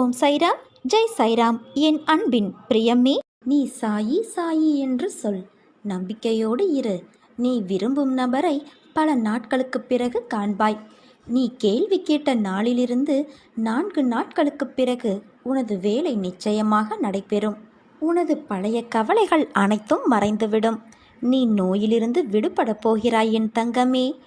ஓம் சைராம் ஜெய் சைராம். என் அன்பின் பிரியமே நீ சாயி சாயி என்று சொல். நம்பிக்கையோடு இரு. நீ விரும்பும் நபரை பல நாட்களுக்குப் பிறகு காண்பாய். நீ கேள்வி கேட்ட நாளிலிருந்து நான்கு நாட்களுக்குப் பிறகு உனது வேலை நிச்சயமாக நடைபெறும். உனது பழைய கவலைகள் அனைத்தும் மறைந்துவிடும். நீ நோயிலிருந்து விடுபடப் போகிறாய் என் தங்கமே.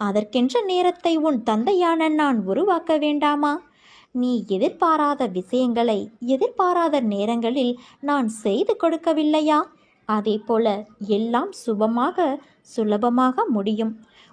அதற்கென்ற நேரத்தை உன் தந்தையான நான் உருவாக்க வேண்டாமா? நீ எதிர்பாராத விஷயங்களை எதிர்பாராத நேரங்களில் நான் செய்து கொடுக்கவில்லையா? அதே போல எல்லாம் சுபமாக சுலபமாக முடியும்.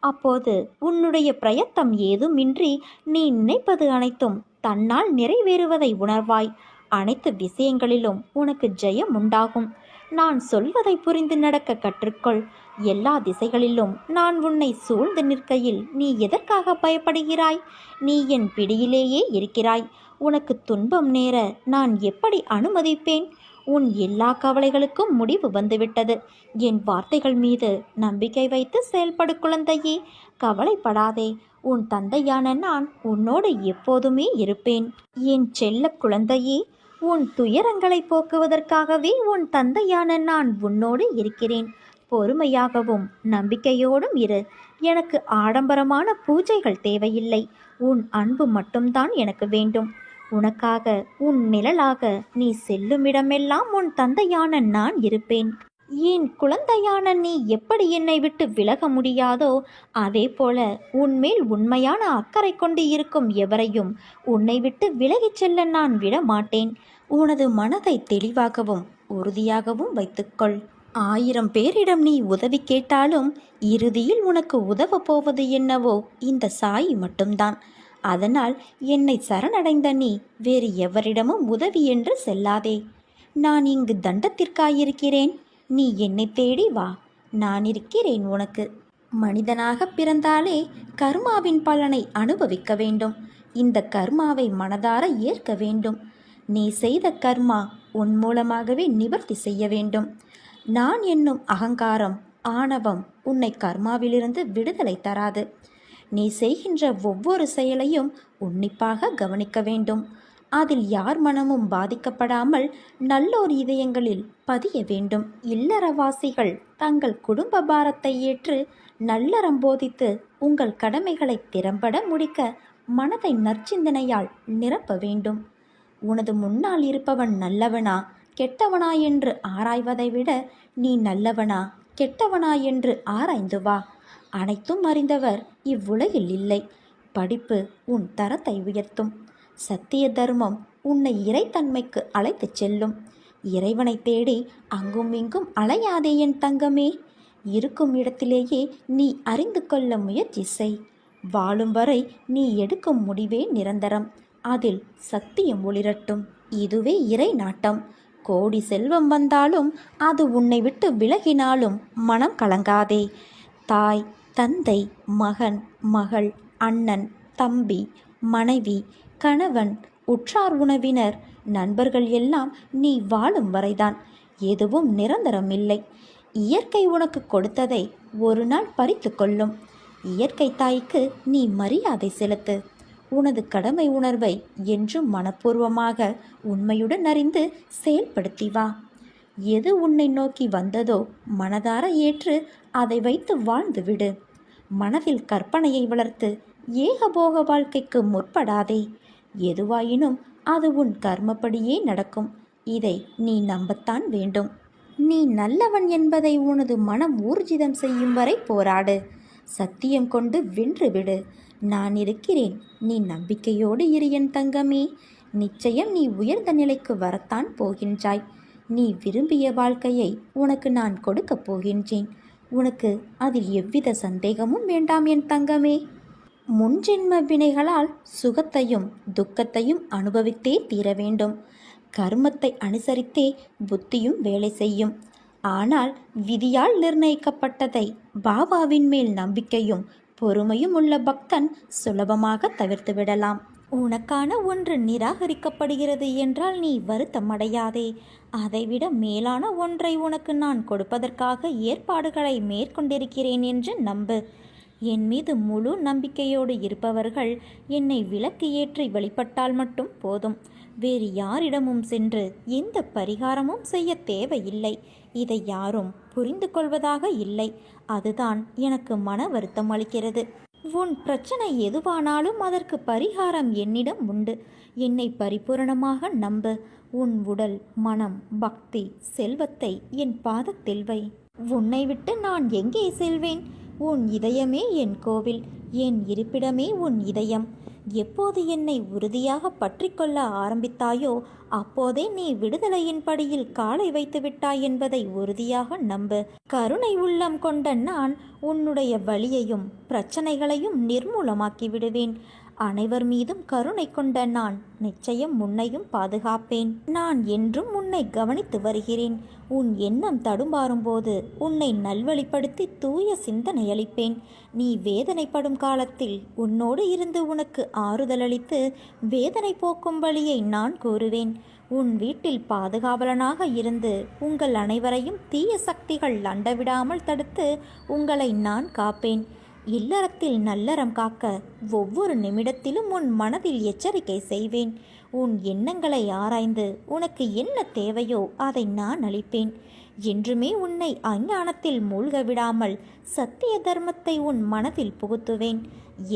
அப்போது உன்னுடைய பிரயத்தம் ஏதுமின்றி நீ நினைப்பது அனைத்தும் தன்னால் நிறைவேறுவதை உணர்வாய். அனைத்து விஷயங்களிலும் உனக்கு ஜெயம் உண்டாகும். நான் சொல்வதை புரிந்து நடக்க கற்றுக்கொள். எல்லா திசைகளிலும் நான் உன்னை சூழ்ந்து நிற்கையில் நீ எதற்காக பயப்படுகிறாய்? நீ என் பிடியிலேயே இருக்கிறாய். உனக்கு துன்பம் நேர நான் எப்படி அனுமதிப்பேன்? உன் எல்லா கவலைகளுக்கும் முடிவு வந்துவிட்டது. என் வார்த்தைகள் மீது நம்பிக்கை வைத்து செயல்படு குழந்தையே கவலைப்படாதே. உன் தந்தையான நான் உன்னோடு எப்போதுமே இருப்பேன். என் செல்ல குழந்தையே உன் துயரங்களை போக்குவதற்காகவே உன் தந்தையான நான் உன்னோடு இருக்கிறேன். பொறுமையாகவும் நம்பிக்கையோடும் இரு. எனக்கு ஆடம்பரமான பூஜைகள் தேவையில்லை. உன் அன்பு மட்டும்தான் எனக்கு வேண்டும். உனக்காக உன் நிழலாக நீ செல்லுமிடமெல்லாம் உன் தந்தையான நான் இருப்பேன். என் குழந்தையான நீ எப்படி என்னை விட்டு விலக முடியாதோ அதே போல உன்மேல் உண்மையான அக்கறை கொண்டு இருக்கும் எவரையும் உன்னை விட்டு விலகிச் செல்ல நான் விட மாட்டேன் உனது மனதை தெளிவாகவும் உறுதியாகவும் வைத்துக்கொள். ஆயிரம் பேரிடம் நீ உதவி கேட்டாலும் இறுதியில் உனக்கு உதவப் போவது என்னவோ இந்த சாய் மட்டும்தான். அதனால் என்னை சரணடைந்த நீ வேறு எவரிடமும் உதவி என்று செல்லாதே. நான் இங்கு தண்டத்திற்காயிருக்கிறேன். நீ என்னை தேடி வா. நான் இருக்கிறேன் உனக்கு. மனிதனாக பிறந்தாலே கர்மாவின் பலனை அனுபவிக்க வேண்டும். இந்த கர்மாவை மனதார ஏற்க வேண்டும். நீ செய்த கர்மா உன் மூலமாகவே நிவர்த்தி செய்ய வேண்டும். நான் என்னும் அகங்காரம் ஆணவம் உன்னை கர்மாவிலிருந்து விடுதலை தராது. நீ செய்கின்ற ஒவ்வொரு செயலையும் உன்னிப்பாக கவனிக்க வேண்டும். அதில் யார் மனமும் பாதிக்கப்படாமல் நல்லோர் இதயங்களில் பதிய வேண்டும். இல்லறவாசிகள் தங்கள் குடும்ப பாரத்தை ஏற்று நல்லறம் போதித்து உங்கள் கடமைகளை திறம்பட முடிக்க மனதை நற்சிந்தனையால் நிரப்ப வேண்டும். உனது முன்னால் இருப்பவன் நல்லவனா கெட்டவனா என்று ஆராய்வதை விட நீ நல்லவனா கெட்டவனா என்று ஆராய்ந்து வா. அனைத்தும் அறிந்தவர் இவ்வுலகில் இல்லை. படிப்பு உன் தரத்தை உயர்த்தும். சத்திய தர்மம் உன்னை இறைத்தன்மைக்கு அழைத்துச் செல்லும். இறைவனை தேடி அங்கும் இங்கும் அலையாதே என் தங்கமே. இருக்கும் இடத்திலேயே நீ அறிந்து கொள்ள முயற்சி செய். வாழும் வரை நீ எடுக்கும் முடிவே நிரந்தரம். அதில் சத்தியம் ஒளிரட்டும். இதுவே இறை நாட்டம். கோடி செல்வம் வந்தாலும் அது உன்னை விட்டு விலகினாலும் மனம் கலங்காதே. தாய் தந்தை மகன் மகள் அண்ணன் தம்பி மனைவி கணவன் உற்றார் உணவினர் நண்பர்கள் எல்லாம் நீ வாழும் வரைதான். எதுவும் நிரந்தரம் இல்லை. இயற்கை உனக்கு கொடுத்ததை ஒரு நாள் பறித்து கொள்ளும். இயற்கை தாய்க்கு நீ மரியாதை செலுத்து. உனது கடமை உணர்வை என்றும் மனப்பூர்வமாக உண்மையுடன் அறிந்து செயல்படுத்தி வா. எது உன்னை நோக்கி வந்ததோ மனதார ஏற்று அதை வைத்து வாழ்ந்து விடு. மனதில் கற்பனையை வளர்த்து ஏகபோக வாழ்க்கைக்கு முற்படாதே. எதுவாயினும் அது உன் கர்மப்படியே நடக்கும். இதை நீ நம்பத்தான் வேண்டும். நீ நல்லவன் என்பதை உனது மனம் ஊர்ஜிதம் செய்யும் வரை போராடு. சத்தியம் கொண்டு வென்று விடு. நான் இருக்கிறேன். நீ நம்பிக்கையோடு இரு என் தங்கமே. நிச்சயம் நீ உயர்ந்த நிலைக்கு வரத்தான் போகின்றாய். நீ விரும்பிய வாழ்க்கையை உனக்கு நான் கொடுக்கப் போகின்றேன். உனக்கு அதில் எவ்வித சந்தேகமும் வேண்டாம் என் தங்கமே. முன்ஜென்ம வினைகளால் சுகத்தையும் துக்கத்தையும் அனுபவித்தே தீர வேண்டும். கர்மத்தை அனுசரித்தே புத்தியும் வேலை செய்யும். ஆனால் விதியால் நிர்ணயிக்கப்பட்டதை பாபாவின் மேல் நம்பிக்கையும் பொறுமையும் உள்ள பக்தன் சுலபமாக தவிர்த்து விடலாம். உனக்கான ஒன்று நிராகரிக்கப்படுகிறது என்றால் நீ வருத்தமடையாதே. அதைவிட மேலான ஒன்றை உனக்கு நான் கொடுப்பதற்காக ஏற்பாடுகளை மேற்கொண்டிருக்கிறேன் என்று நம்பு. என் மீது முழு நம்பிக்கையோடு இருப்பவர்கள் என்னை விளக்கு ஏற்றி வழிபட்டால் மட்டும் போதும். வேறு யாரிடமும் சென்று எந்த பரிகாரமும் செய்ய தேவையில்லை. இதை யாரும் புரிந்து கொள்வதாக இல்லை. அதுதான் எனக்கு மன வருத்தம் அளிக்கிறது. உன் பிரச்சனை எதுவானாலும் அதற்கு பரிகாரம் என்னிடம் உண்டு. என்னை பரிபூரணமாக நம்பு. உன் உடல் மனம் பக்தி செல்வத்தை என் பாதத்தில் வை. உன்னை விட்டு நான் எங்கே செல்வேன்? உன் இதயமே என் கோவில். என் இருப்பிடமே உன் இதயம். எப்போது என்னை உறுதியாக பற்றி கொள்ள ஆரம்பித்தாயோ அப்போதே நீ விடுதலையின் படியில் காலை வைத்து விட்டாய் என்பதை உறுதியாக நம்பு. கருணை உள்ளம் கொண்ட நான் உன்னுடைய வழியையும் பிரச்சனைகளையும் நிர்மூலமாக்கி விடுவேன். அனைவர் மீதும் கருணை கொண்ட நான் நிச்சயம் உன்னையும் பாதுகாப்பேன். நான் என்றும் உன்னை கவனித்து வருகிறேன். உன் எண்ணம் தடுமாறும்போது உன்னை நல்வழிப்படுத்தி தூய சிந்தனை அளிப்பேன். நீ வேதனைப்படும் காலத்தில் உன்னோடு இருந்து உனக்கு ஆறுதல் அளித்து வேதனை போக்கும் வழியை நான் கூறுவேன். உன் வீட்டில் பாதுகாவலனாக இருந்து உங்கள் அனைவரையும் தீய சக்திகள் அண்டவிடாமல் தடுத்து உங்களை நான் காப்பேன். இல்லறத்தில் நல்லறம் காக்க ஒவ்வொரு நிமிடத்திலும் உன் மனதில் எச்சரிக்கை செய்வேன். உன் எண்ணங்களை ஆராய்ந்து உனக்கு என்ன தேவையோ அதை நான் அளிப்பேன். என்றுமே உன்னை அஞ்ஞானத்தில் மூழ்க விடாமல் சத்திய தர்மத்தை உன் மனதில் புகுத்துவேன்.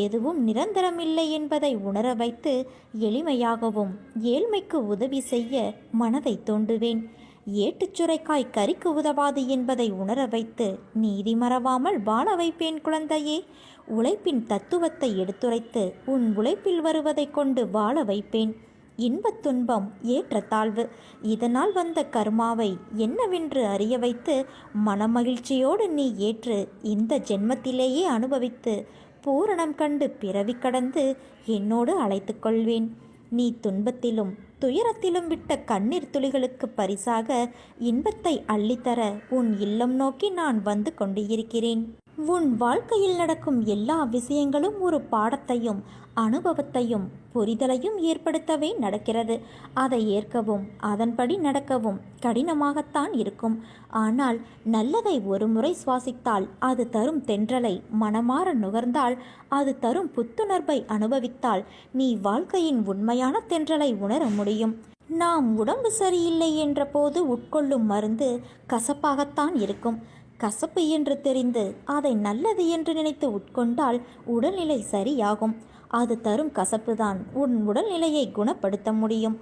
எதுவும் நிரந்தரமில்லை என்பதை உணர வைத்து எளிமையாகவும் ஏழ்மைக்கு உதவி செய்ய மனதை தோண்டுவேன். ஏட்டுச்சுரைக்காய் கறிக்கு உதவாது என்பதை உணர வைத்து நீதி மறவாமல் வாழ வைப்பேன் குழந்தையே. உழைப்பின் தத்துவத்தை எடுத்துரைத்து உன் உழைப்பில் வருவதைக் கொண்டு வாழ வைப்பேன். இன்பத் துன்பம் ஏற்றத்தாழ்வு. இதனால் வந்த கர்மாவை என்னவென்று அறிய வைத்து மனமகிழ்ச்சியோடு நீ ஏற்று இந்த ஜென்மத்திலேயே அனுபவித்து பூரணம் கண்டு பிறவி கடந்து என்னோடு அழைத்து கொள்வேன். நீ துன்பத்திலும் துயரத்திலும் விட்ட கண்ணீர் துளிகளுக்கு பரிசாக இன்பத்தை அள்ளித்தர உன் இல்லம் நோக்கி நான் வந்து கொண்டு இருக்கிறேன் உன் வாழ்க்கையில் நடக்கும் எல்லா விஷயங்களும் ஒரு பாடத்தையும் அனுபவத்தையும் புரிதலையும் ஏற்படுத்தவே நடக்கிறது. அதை ஏற்கவும் அதன்படி நடக்கவும் கடினமாகத்தான் இருக்கும். ஆனால் நல்லதை ஒரு முறை சுவாசித்தால் அது தரும் தென்றலை மனமாற நுகர்ந்தால் அது தரும் புத்துணர்வை அனுபவித்தால் நீ வாழ்க்கையின் உண்மையான தென்றலை உணர முடியும். நாம் உடம்பு சரியில்லை என்ற போது உட்கொள்ளும் மருந்து கசப்பாகத்தான் இருக்கும். கசப்பு என்று தெரிந்து அதை நல்லது என்று நினைத்து உட்கொண்டால் உடல்நிலை சரியாகும். அது தரும் கசப்புதான். உன் உடல்நிலையை குணப்படுத்த முடியும்.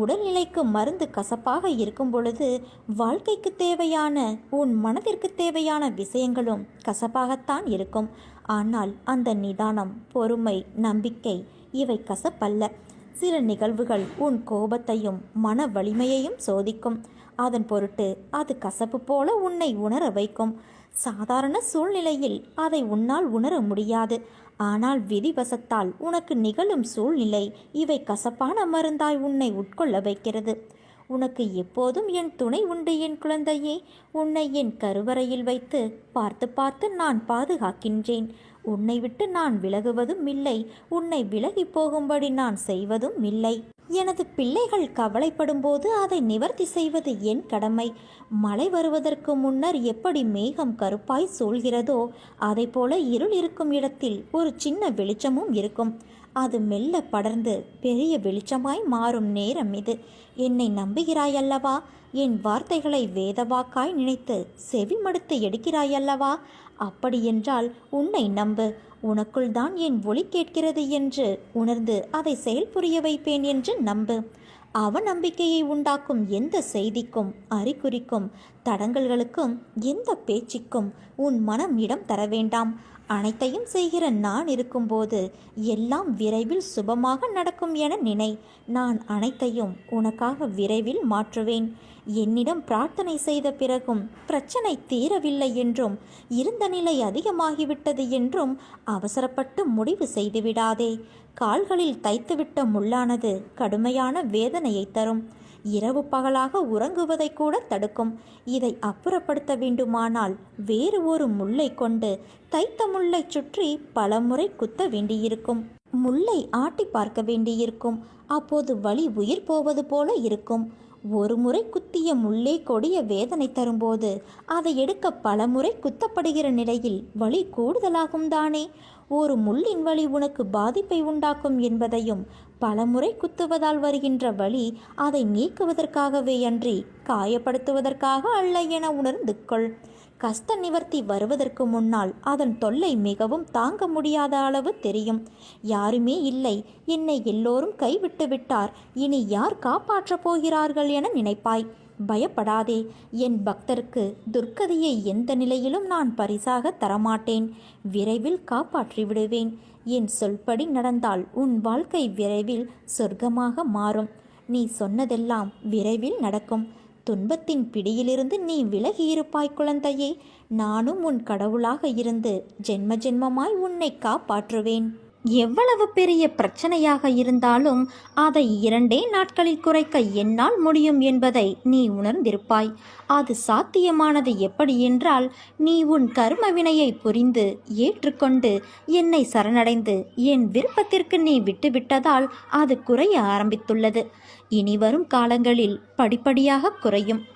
உடல்நிலைக்கு மருந்து கசப்பாக இருக்கும் பொழுது வாழ்க்கைக்கு தேவையான உன் மனதிற்கு தேவையான விஷயங்களும் கசப்பாகத்தான் இருக்கும். ஆனால் அந்த நிதானம் பொறுமை நம்பிக்கை இவை கசப்பல்ல. சில நிகழ்வுகள் உன் கோபத்தையும் மன வலிமையையும் சோதிக்கும். அதன் பொருட்டு அது கசப்பு போல உன்னை உணர வைக்கும். சாதாரண சூழ்நிலையில் அதை உன்னால் உணர முடியாது. ஆனால் விதிவசத்தால் உனக்கு நிகழும் சூழ்நிலை இவை கசப்பான மருந்தாய் உன்னை உட்கொள்ள வைக்கிறது. உனக்கு எப்போதும் என் துணை உண்டு என் குழந்தையே. உன்னை என் கருவறையில் வைத்து பார்த்து பார்த்து நான் பாதுகாக்கின்றேன். உன்னை விட்டு நான் விலகுவதும் இல்லை. உன்னை விலகி போகும்படி நான் செய்வதும் இல்லை. எனது பிள்ளைகள் கவலைப்படும் போது அதை நிவர்த்தி செய்வது என் கடமை. மழை வருவதற்கு முன்னர் எப்படி மேகம் கருப்பாய் சூழ்கிறதோ போல இருள் இருக்கும் இடத்தில் ஒரு சின்ன வெளிச்சமும் இருக்கும். அது மெல்ல படர்ந்து பெரிய வெளிச்சமாய் மாறும் நேரம் இது. என்னை நம்புகிறாயல்லவா? என் வார்த்தைகளை வேதவாக்காய் நினைத்து செவி மடுத்து எடுக்கிறாயல்லவா? அப்படியென்றால் உன்னை நம்பு. உனக்குள் தான் என் ஒளி கேட்கிறது என்று உணர்ந்து அதை செயல்புரிய வைப்பேன் என்று நம்பு. அவநம்பிக்கையை உண்டாக்கும் எந்த செய்திக்கும் அறிகுறிக்கும் தடங்கல்களுக்கும் எந்த பேச்சுக்கும் உன் மனம் இடம் தர வேண்டாம். அனைத்தையும் செய்கிற நான் இருக்கும்போது எல்லாம் விரைவில் சுபமாக நடக்கும் என நினை. நான் அனைத்தையும் உனக்காக விரைவில் மாற்றுவேன். என்னிடம் பிரார்த்தனை செய்த பிறகும் பிரச்சனை தீரவில்லை என்றும் இருந்த நிலை அதிகமாகிவிட்டது என்றும் அவசரப்பட்டு முடிவு செய்துவிடாதே. கால்களில் தைத்துவிட்ட முள்ளானது கடுமையான வேதனையை தரும். இரவு பகலாக உறங்குவதை கூட தடுக்கும். இதை அப்புறப்படுத்த வேண்டுமானால் வேறு ஒரு முல்லை கொண்டு தைத்த முல்லை சுற்றி பலமுறை குத்த வேண்டியிருக்கும். முல்லை ஆட்டி பார்க்க வேண்டியிருக்கும். அப்போது வலி உயிர் போவது போல இருக்கும். ஒரு முறை குத்திய முள்ளே கொடிய வேதனை தரும்போது அதை எடுக்க பல முறை குத்தப்படுகிற நிலையில் வலி கூடுதலாகும் தானே? ஒரு முள்ளின் வலி உனக்கு பாதிப்பை உண்டாக்கும் என்பதையும் பலமுறை குத்துவதால் வருகின்ற வலி அதை நீக்குவதற்காகவே அன்றி காயப்படுத்துவதற்காக அல்ல என உணர்ந்து கொள். கஷ்ட நிவர்த்தி வருவதற்கு முன்னால் அதன் தொல்லை மிகவும் தாங்க முடியாத அளவு தெரியும். யாருமே இல்லை. என்னை எல்லோரும் கைவிட்டு விட்டார். இனி யார் காப்பாற்றப் போகிறார்கள் என நினைப்பாய். பயப்படாதே. என் பக்தருக்கு துர்க்கதியை எந்த நிலையிலும் நான் பரிசாக தரமாட்டேன். விரைவில் காப்பாற்றி விடுவேன். என் சொல்படி நடந்தால் உன் வாழ்க்கை விரைவில் சொர்க்கமாக மாறும். நீ சொன்னதெல்லாம் விரைவில் நடக்கும். துன்பத்தின் பிடியிலிருந்து நீ விலகியிருப்பாய் குழந்தையே. நானும் உன் கடவுளாக இருந்து ஜென்ம ஜென்மமாய் உன்னை காப்பாற்றுவேன். எவ்வளவு பெரிய பிரச்சனையாக இருந்தாலும் அதை இரண்டே நாட்களில் குறைக்க என்னால் முடியும் என்பதை நீ உணர்ந்திருப்பாய். அது சாத்தியமானது எப்படி என்றால் நீ உன் கர்ம வினையை புரிந்து ஏற்றுக்கொண்டு என்னை சரணடைந்து என் விருப்பத்திற்கு நீ விட்டுவிட்டதால் அது குறைய ஆரம்பித்துள்ளது. இனி வரும் காலங்களில் படிப்படியாக குறையும்.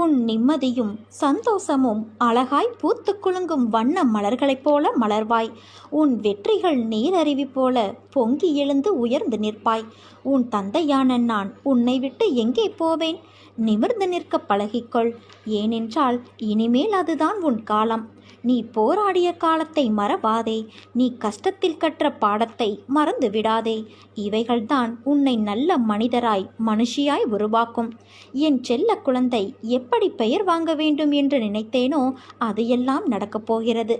உன் நிம்மதியும் சந்தோஷமும் அழகாய் பூத்து குலுங்கும் வண்ண மலர்களைப் போல மலர்வாய். உன் வெற்றிகள் நீரருவி போல பொங்கி எழுந்து உயர்ந்து நிற்பாய். உன் தந்தையான நான் உன்னை விட்டு எங்கே போவேன்? நிமிர்ந்து நிற்க பழகிக்கொள். ஏனென்றால் இனிமேல் அதுதான் உன் காலம். நீ போராடிய காலத்தை மறவாதே. நீ கஷ்டத்தில் கற்ற பாடத்தை மறந்து விடாதே. இவைகள்தான் உன்னை நல்ல மனிதராய் மனுஷியாய் உருவாக்கும். என் செல்ல குழந்தை எப்படி பெயர் வாங்க வேண்டும் என்று நினைத்தேனோ அது எல்லாம் நடக்கப் போகிறது.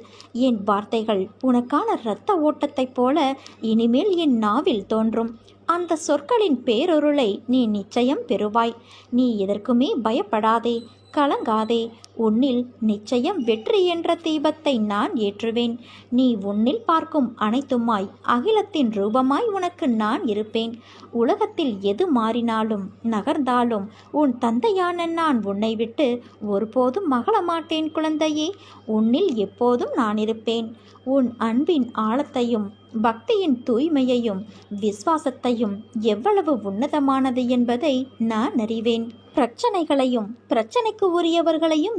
என் வார்த்தைகள் உனக்கான இரத்த ஓட்டத்தைப் போல இனிமேல் என் நாவில் தோன்றும். அந்த சொற்களின் பேரொருளை நீ நிச்சயம் பெறுவாய். நீ எதற்குமே பயப்படாதே கலங்காதே. உன்னில் நிச்சயம் வெற்றி என்ற தீபத்தை நான் ஏற்றுவேன். நீ உன்னில் பார்க்கும் அனைத்துமாய் அகிலத்தின் ரூபமாய் உனக்கு நான் இருப்பேன். உலகத்தில் எது மாறினாலும் நகர்ந்தாலும் உன் தந்தையான நான் உன்னை விட்டு ஒருபோதும் மகள மாட்டேன் குழந்தையே. உன்னில் எப்போதும் நான் இருப்பேன். உன் அன்பின் ஆழத்தையும் பக்தியின் தூய்மையையும் விசுவாசத்தையும் எவ்வளவு உன்னதமானது என்பதை நான் அறிவேன். பிரச்சனைகளையும் பிரச்சனைக்கு உரியவர்களையும்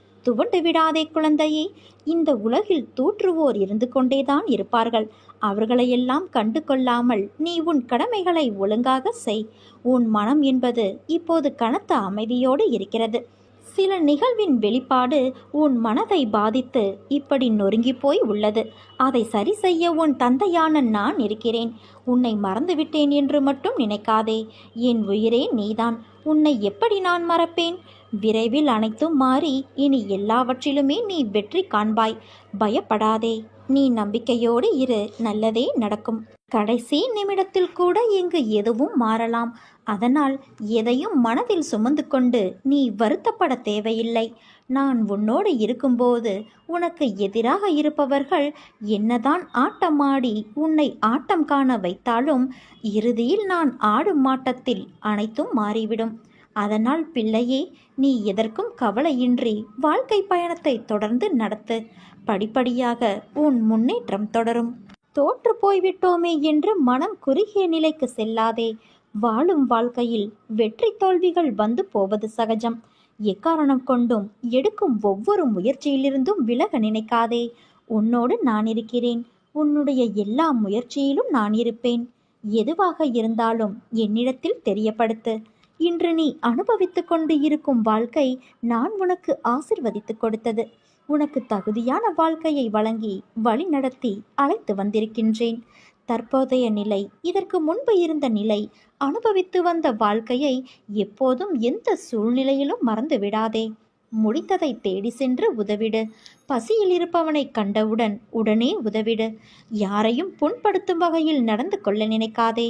துவண்டு விடாதே குழந்தையே. இந்த உலகில் தூற்றுவோர் இருந்து கொண்டேதான் இருப்பார்கள். அவர்களையெல்லாம் கண்டு கொள்ளாமல் நீ உன் கடமைகளை ஒழுங்காக செய். உன் மனம் என்பது இப்போது கனத்த அமைதியோடு இருக்கிறது. சில நிகழ்வின் வெளிப்பாடு உன் மனதை பாதித்து இப்படி நொறுங்கி போய் உள்ளது. அதை சரி செய்ய உன் தந்தையான நான் இருக்கிறேன். உன்னை மறந்துவிட்டேன் என்று மட்டும் நினைக்காதே. என் உயிரே நீதான். உன்னை எப்படி நான் மறப்பேன்? விரைவில் அனைத்தும் மாறி இனி எல்லாவற்றிலுமே நீ வெற்றி காண்பாய். பயப்படாதே. நீ நம்பிக்கையோடு இரு. நல்லதே நடக்கும். கடைசி நிமிடத்தில் கூட இங்கு எதுவும் மாறலாம். அதனால் எதையும் மனதில் சுமந்து கொண்டு நீ வருத்தப்பட தேவையில்லை. நான் உன்னோடு இருக்கும்போது உனக்கு எதிராக இருப்பவர்கள் என்னதான் ஆட்டமாடி உன்னை ஆட்டம் காண வைத்தாலும் இறுதியில் நான் ஆடும் ஆட்டத்தில் அனைத்தும் மாறிவிடும். அதனால் பிள்ளையே நீ எதற்கும் கவலையின்றி வாழ்க்கை பயணத்தை தொடர்ந்து நடத்து. படிப்படியாக உன் முன்னேற்றம் தொடரும். தோற்று போய்விட்டோமே என்று மனம் குறுகிய நிலைக்கு செல்லாதே. வாழும் வாழ்க்கையில் வெற்றி தோல்விகள் வந்து போவது சகஜம். எக்காரணம் கொண்டும் எடுக்கும் ஒவ்வொரு முயற்சியிலிருந்தும் விலக நினைக்காதே. உன்னோடு நான் இருக்கிறேன். உன்னுடைய எல்லா முயற்சியிலும் நான் இருப்பேன். எதுவாக இருந்தாலும் என்னிடத்தில் தெரியப்படுத்து. இன்று நீ அனுபவித்துக் கொண்டு இருக்கும் வாழ்க்கை நான் உனக்கு ஆசிர்வதித்து கொடுத்தது. உனக்கு தகுதியான வாழ்க்கையை வழங்கி வழிநடத்தி அழைத்து வந்திருக்கின்றேன். தற்போதைய நிலை இதற்கு முன்பு இருந்த நிலை அனுபவித்து வந்த வாழ்க்கையை எப்போதும் எந்த சூழ்நிலையிலும் மறந்து விடாதே. முடித்ததை தேடி சென்று உதவிடு. பசியில் இருப்பவனை கண்டவுடன் உடனே உதவிடு. யாரையும் புண்படுத்தும் வகையில் நடந்து கொள்ள நினைக்காதே.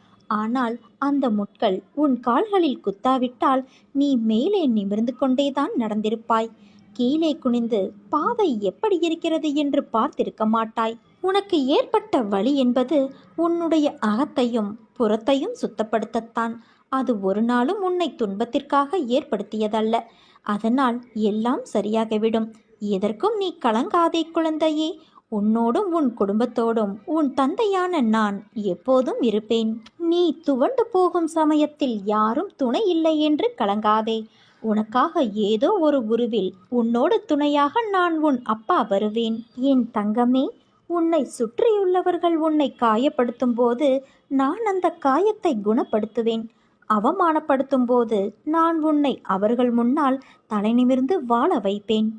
ஆனால் அந்த முட்கள் உன் கால்களில் குத்தாவிட்டால் நீ மேலே நிமிர்ந்து கொண்டேதான் நடந்திருப்பாய். கீழே குனிந்து பாதை எப்படி இருக்கிறது என்று பார்த்திருக்க மாட்டாய். உனக்கு ஏற்பட்ட வழி என்பது உன்னுடைய அகத்தையும் புறத்தையும் சுத்தப்படுத்தத்தான். அது ஒரு நாளும் உன்னை துன்பத்திற்காக ஏற்படுத்தியதல்ல. அதனால் எல்லாம் சரியாகிவிடும். எதற்கும் நீ கலங்காதே குழந்தையே. உன்னோடும் உன் குடும்பத்தோடும் உன் தந்தையான நான் எப்போதும் இருப்பேன். நீ துவண்டு போகும் சமயத்தில் யாரும் துணை இல்லை என்று கலங்காதே. உனக்காக ஏதோ ஒரு உருவில் உன்னோடு துணையாக நான் உன் அப்பா வருவேன். என் தங்கமே உன்னை சுற்றியுள்ளவர்கள் உன்னை காயப்படுத்தும் போது நான் அந்த காயத்தை குணப்படுத்துவேன். அவமானப்படுத்தும் போது நான் உன்னை அவர்கள் முன்னால் தலைநிமிர்ந்து வாழ வைப்பேன்.